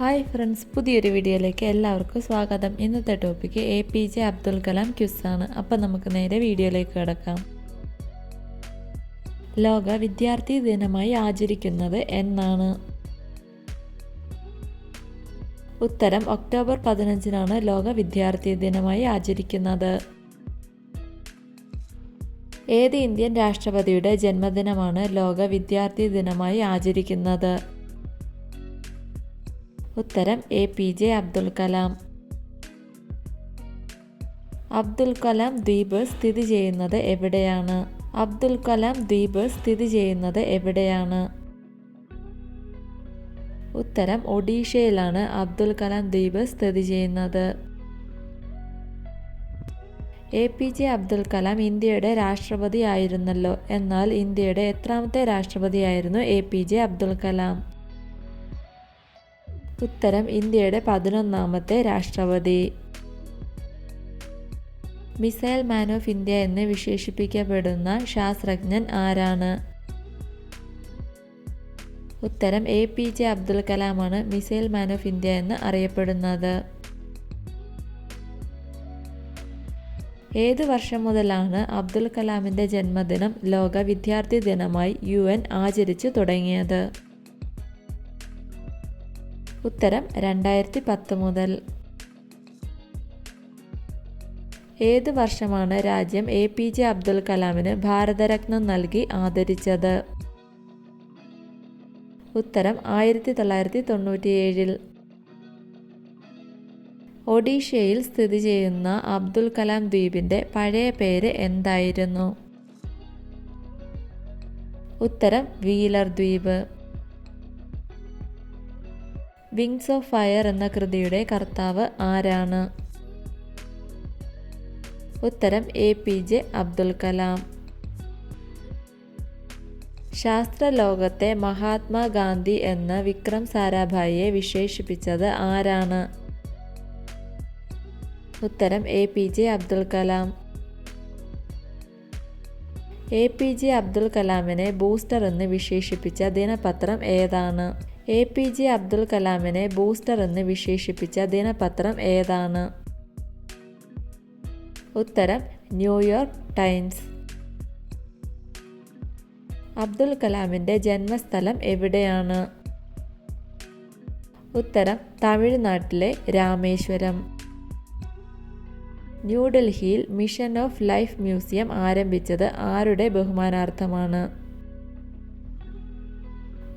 Hi friends പുതിയൊരു വീഡിയോയിലേക്ക് എല്ലാവർക്കും സ്വാഗതം. ഇന്നത്തെ topic A P J Abdul Kalam ക്യുസാണ് അപ്പം നമുക്ക് നേരെ വീഡിയോയിലേക്ക് കിടക്കാം. ലോക വിദ്യാർത്ഥി ദിനമായി ആചരിക്കുന്നത് എന്നാണ്. ഉത്തരം ഒക്ടോബർ പതിനഞ്ചിനാണ് ലോക വിദ്യാർത്ഥി ദിനമായി ആചരിക്കുന്നത്. ഏത് ഇന്ത്യൻ രാഷ്ട്രപതിയുടെ ജന്മദിനമാണ് ലോക വിദ്യാർത്ഥി ദിനമായി ആചരിക്കുന്നത്? ഉത്തരം A P J Abdul Kalam. Abdul Kalam ദ്വീപ് സ്ഥിതി ചെയ്യുന്നത് എവിടെയാണ്? അബ്ദുൽ കലാം ദ്വീപ് സ്ഥിതി ചെയ്യുന്നത് എവിടെയാണ്? ഉത്തരം ഒഡീഷയിലാണ് അബ്ദുൽ കലാം ദ്വീപ് സ്ഥിതി ചെയ്യുന്നത്. A P J Abdul Kalam ഇന്ത്യയുടെ രാഷ്ട്രപതി ആയിരുന്നല്ലോ എന്നാൽ ഇന്ത്യയുടെ എത്രാമത്തെ രാഷ്ട്രപതിയായിരുന്നു A P J Abdul Kalam. ഉത്തരം ഇന്ത്യയുടെ പതിനൊന്നാമത്തെ രാഷ്ട്രപതി. മിസൈൽ മാൻ ഓഫ് ഇന്ത്യ എന്ന് വിശേഷിപ്പിക്കപ്പെടുന്ന ശാസ്ത്രജ്ഞൻ ആരാണ്? ഉത്തരം എ പി ജെ അബ്ദുൽ കലാമാണ് മിസൈൽ മാൻ ഓഫ് ഇന്ത്യ എന്ന് അറിയപ്പെടുന്നത്. ഏത് വർഷം മുതലാണ് അബ്ദുൽ കലാമിന്റെ ജന്മദിനം ലോക വിദ്യാർത്ഥി ദിനമായി യു ആചരിച്ചു തുടങ്ങിയത്? ഉത്തരം രണ്ടായിരത്തി പത്ത് മുതൽ. ഏത് വർഷമാണ് രാജ്യം എ പി ജെ അബ്ദുൽ കലാമിന് ഭാരതരത്നം നൽകി ആദരിച്ചത്? ഉത്തരം ആയിരത്തി തൊള്ളായിരത്തി തൊണ്ണൂറ്റിയേഴിൽ ഒഡീഷയിൽ സ്ഥിതി ചെയ്യുന്ന അബ്ദുൽ കലാം ദ്വീപിന്റെ പഴയ പേര് എന്തായിരുന്നു? ഉത്തരം വീലർ ദ്വീപ്. വിങ്സ് ഓഫ് ഫയർ എന്ന കൃതിയുടെ കർത്താവ് ആരാണ്? ഉത്തരം A P J Abdul Kalam. ശാസ്ത്രലോകത്തെ Mahatma Gandhi എന്ന വിക്രം സാരാഭായിയെ വിശേഷിപ്പിച്ചത് ആരാണ്? ഉത്തരം A P J Abdul Kalam. A P J Abdul കലാമിനെ booster എന്ന് വിശേഷിപ്പിച്ച ദിനപത്രം ഏതാണ്? എ പി ജെ അബ്ദുൽ കലാമിനെ ബൂസ്റ്റർ എന്ന് വിശേഷിപ്പിച്ച ദിനപത്രം ഏതാണ്? ഉത്തരം ന്യൂയോർക്ക് ടൈംസ്. അബ്ദുൽ കലാമിന്റെ ജന്മസ്ഥലം എവിടെയാണ്? ഉത്തരം തമിഴ്നാട്ടിലെ രാമേശ്വരം. ന്യൂഡൽഹിയിൽ മിഷൻ ഓഫ് ലൈഫ് മ്യൂസിയം ആരംഭിച്ചത് ആരുടെ ബഹുമാനാർത്ഥമാണ്?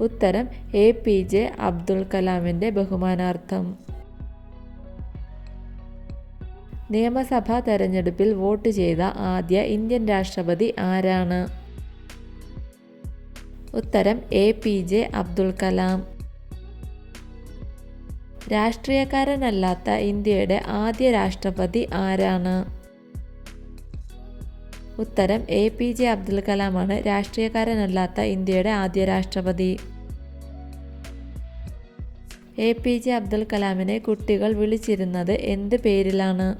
ഉത്തരം എ പി ജെ അബ്ദുൽ കലാമിന്റെ ബഹുമാനാർത്ഥം. നിയമസഭാ തെരഞ്ഞെടുപ്പിൽ വോട്ട് ചെയ്ത ആദ്യ ഇന്ത്യൻ രാഷ്ട്രപതി ആരാണ്? ഉത്തരം A P J Abdul Kalam. രാഷ്ട്രീയക്കാരനല്ലാത്ത ഇന്ത്യയുടെ ആദ്യ രാഷ്ട്രപതി ആരാണ്? ഉത്തരം എ പി ജെ അബ്ദുൽ കലാമാണ് രാഷ്ട്രീയക്കാരനല്ലാത്ത ഇന്ത്യയുടെ ആദ്യ രാഷ്ട്രപതി. എ പി ജെ അബ്ദുൽ കലാമിനെ കുട്ടികൾ വിളിച്ചിരുന്നത് എന്ത് പേരിലാണ്?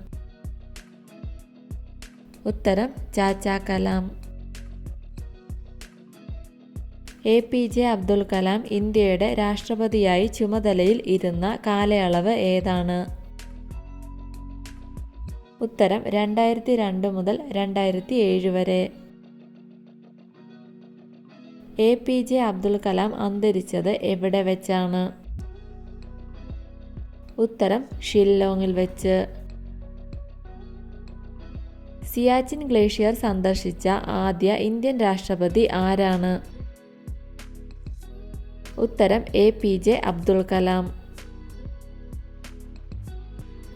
ഉത്തരം Chacha Kalam. A P J Abdul Kalam ഇന്ത്യയുടെ രാഷ്ട്രപതിയായി ചുമതലയിൽ ഇരുന്ന കാലയളവ് ഏതാണ്? ഉത്തരം രണ്ടായിരത്തി രണ്ട് മുതൽ രണ്ടായിരത്തി ഏഴ് വരെ. A P J Abdul Kalam അന്തരിച്ചത് എവിടെ വെച്ചാണ്? ഉത്തരം ഷില്ലോങ്ങിൽ വെച്ച്. സിയാച്ചിൻ ഗ്ലേഷ്യർ സന്ദർശിച്ച ആദ്യ ഇന്ത്യൻ രാഷ്ട്രപതി ആരാണ്? ഉത്തരം A P J Abdul Kalam.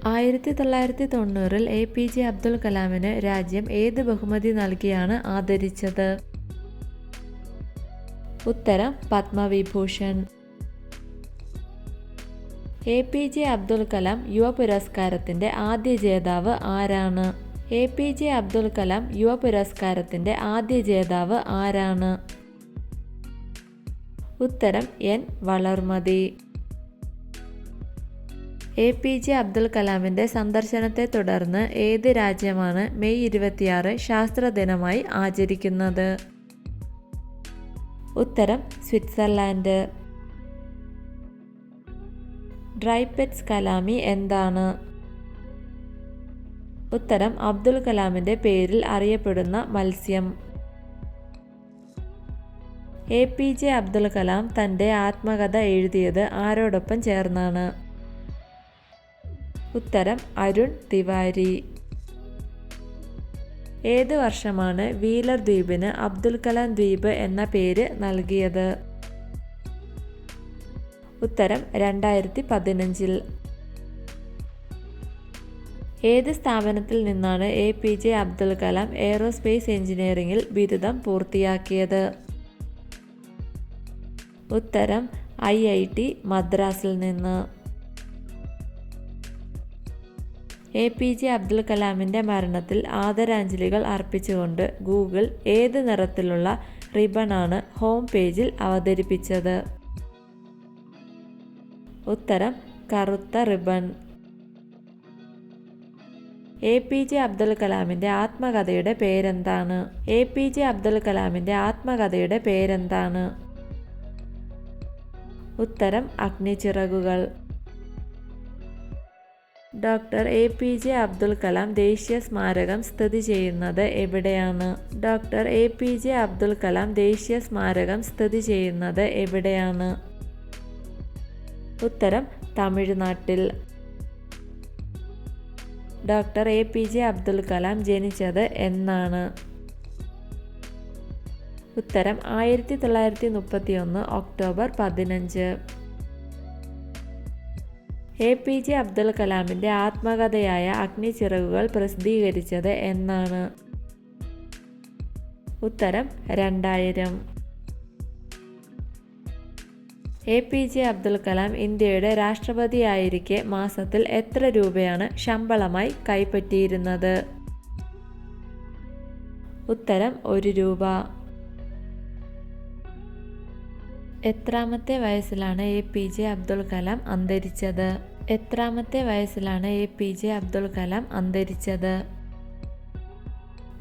ആയിരത്തി തൊള്ളായിരത്തി തൊണ്ണൂറിൽ എ പി ജെ അബ്ദുൾ കലാമിന് രാജ്യം ഏത് ബഹുമതി നൽകിയാണ് ആദരിച്ചത്? ഉത്തരം Padma Vibhushan. A P J Abdul Kalam Yuva പുരസ്കാരത്തിന്റെ ആദ്യ ജേതാവ് ആരാണ്? A P J Abdul Kalam Yuva പുരസ്കാരത്തിന്റെ ആദ്യ ജേതാവ് ആരാണ്? ഉത്തരം N Valarmathi. A P J Abdul കലാമിന്റെ സന്ദർശനത്തെ തുടർന്ന് ഏത് രാജ്യമാണ് മെയ് ഇരുപത്തിയാറ് ശാസ്ത്ര ദിനമായി ആചരിക്കുന്നത്? ഉത്തരം സ്വിറ്റ്സർലാൻഡ്. ഡ്രൈപെറ്റ്സ് കലാമി എന്താണ്? ഉത്തരം അബ്ദുൽ കലാമിന്റെ പേരിൽ അറിയപ്പെടുന്ന മത്സ്യം. A P J Abdul Kalam തന്റെ ആത്മകഥ എഴുതിയത് ആരോടൊപ്പം ചേർന്നാണ്. ഉത്തരം അരുൺ തിവാരി. ഏത് വർഷമാണ് വീലർ ദ്വീപിന് അബ്ദുൽ കലാം ദ്വീപ് എന്ന പേര് നൽകിയത്? ഉത്തരം രണ്ടായിരത്തി പതിനഞ്ചിൽ ഏത് സ്ഥാപനത്തിൽ നിന്നാണ് A P J Abdul Kalam aerospace എഞ്ചിനീയറിംഗിൽ ബിരുദം പൂർത്തിയാക്കിയത്? ഉത്തരം ഐ ഐ ടി മദ്രാസിൽ നിന്ന്. എ പി ജെ അബ്ദുൽ കലാമിന്റെ മരണത്തിൽ ആദരാഞ്ജലികൾ അർപ്പിച്ചുകൊണ്ട് ഗൂഗിൾ ഏത് നിറത്തിലുള്ള റിബണാണ് ഹോം പേജിൽ അവതരിപ്പിച്ചത്? ഉത്തരം കറുത്ത ribbon. A P J Abdul കലാമിന്റെ ആത്മകഥയുടെ പേരെന്താണ്? എ പി ജെ അബ്ദുൽ കലാമിന്റെ ആത്മകഥയുടെ പേരെന്താണ്? ഉത്തരം അഗ്നിച്ചിറകുകൾ doctor A P J Abdul Kalam ദേശീയ സ്മാരകം സ്ഥിതി ചെയ്യുന്നത് എവിടെയാണ്? Doctor A P J Abdul Kalam ദേശീയ സ്മാരകം സ്ഥിതി ചെയ്യുന്നത് എവിടെയാണ്? ഉത്തരം തമിഴ്നാട്ടിൽ. Doctor A P J Abdul Kalam ജനിച്ചത് എന്നാണ്. ഉത്തരം ആയിരത്തി തൊള്ളായിരത്തി മുപ്പത്തി ഒന്ന് ഒക്ടോബർ പതിനഞ്ച്. എ പി ജെ അബ്ദുൽ കലാമിന്റെ ആത്മകഥയായ അഗ്നിച്ചിറകുകൾ പ്രസിദ്ധീകരിച്ചത് എന്നാണ്. ഉത്തരം രണ്ടായിരം. A P J Abdul Kalam ഇന്ത്യയുടെ രാഷ്ട്രപതിയായിരിക്കെ മാസത്തിൽ എത്ര രൂപയാണ് ശമ്പളമായി കൈപ്പറ്റിയിരുന്നത്? ഉത്തരം ഒരു രൂപ. എത്രാമത്തെ വയസ്സിലാണ് A P J Abdul Kalam അന്തരിച്ചത്? എത്രാമത്തെ വയസ്സിലാണ് A P J Abdul Kalam അന്തരിച്ചത്?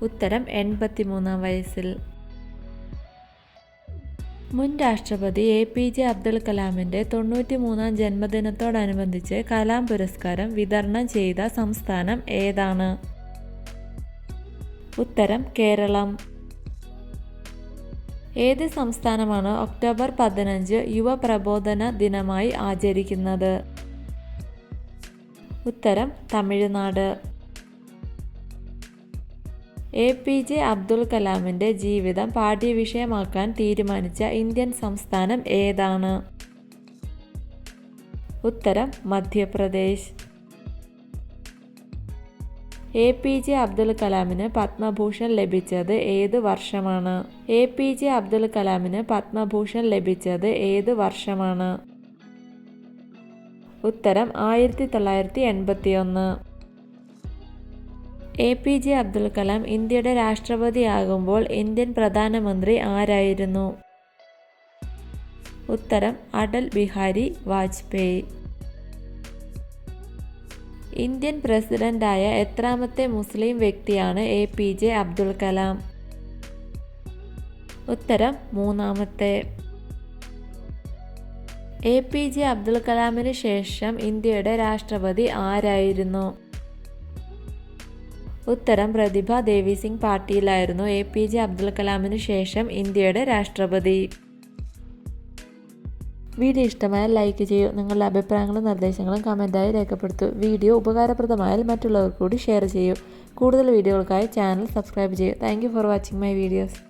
ഉത്തരം എൺപത്തിമൂന്നാം വയസ്സിൽ. മുൻ രാഷ്ട്രപതി എ പി ജെ അബ്ദുൽ കലാമിന്റെ തൊണ്ണൂറ്റി മൂന്നാം ജന്മദിനത്തോടനുബന്ധിച്ച് കലാം പുരസ്കാരം വിതരണം ചെയ്ത സംസ്ഥാനം ഏതാണ്? ഉത്തരം കേരളം. ഏത് സംസ്ഥാനമാണ് ഒക്ടോബർ പതിനഞ്ച് യുവ പ്രബോധന ദിനമായി ആചരിക്കുന്നത്? ഉത്തരം Tamil Nadu. A P J Abdul കലാമിന്റെ ജീവിതം പാഠ്യവിഷയമാക്കാൻ തീരുമാനിച്ച ഇന്ത്യൻ സംസ്ഥാനം ഏതാണ്? ഉത്തരം Madhya Pradesh. A P J Abdul കലാമിന് Padma Bhushan ലഭിച്ചത് ഏത് വർഷമാണ്? എ പി ജെ അബ്ദുൽ കലാമിന് പത്മഭൂഷൺ ലഭിച്ചത് ഏത് വർഷമാണ്? ഉത്തരം ആയിരത്തി തൊള്ളായിരത്തി എൺപത്തി ഒന്ന് A P J Abdul Kalam ഇന്ത്യയുടെ രാഷ്ട്രപതിയാകുമ്പോൾ ഇന്ത്യൻ പ്രധാനമന്ത്രി ആരായിരുന്നു? ഉത്തരം അടൽ ബിഹാരി വാജ്പേയി. ഇന്ത്യൻ പ്രസിഡന്റായ എത്രാമത്തെ മുസ്ലിം വ്യക്തിയാണ് A P J Abdul Kalam. ഉത്തരം മൂന്നാമത്തെ. എ പി ജെ അബ്ദുൽ കലാമിന് ശേഷം ഇന്ത്യയുടെ രാഷ്ട്രപതി ആരായിരുന്നു? ഉത്തരം പ്രതിഭ ദേവി സിംഗ് പാട്ടീലായിരുന്നു എ പി ജെ അബ്ദുൽ കലാമിന് ശേഷം ഇന്ത്യയുടെ രാഷ്ട്രപതി. വീഡിയോ ഇഷ്ടമായാൽ ലൈക്ക് ചെയ്യൂ. നിങ്ങളുടെ അഭിപ്രായങ്ങളും നിർദ്ദേശങ്ങളും കമന്റായി രേഖപ്പെടുത്തൂ. വീഡിയോ ഉപകാരപ്രദമായാൽ മറ്റുള്ളവർ കൂടി ഷെയർ ചെയ്യൂ. കൂടുതൽ വീഡിയോകൾക്കായി ചാനൽ സബ്സ്ക്രൈബ് ചെയ്യൂ. Thank for watching my videos.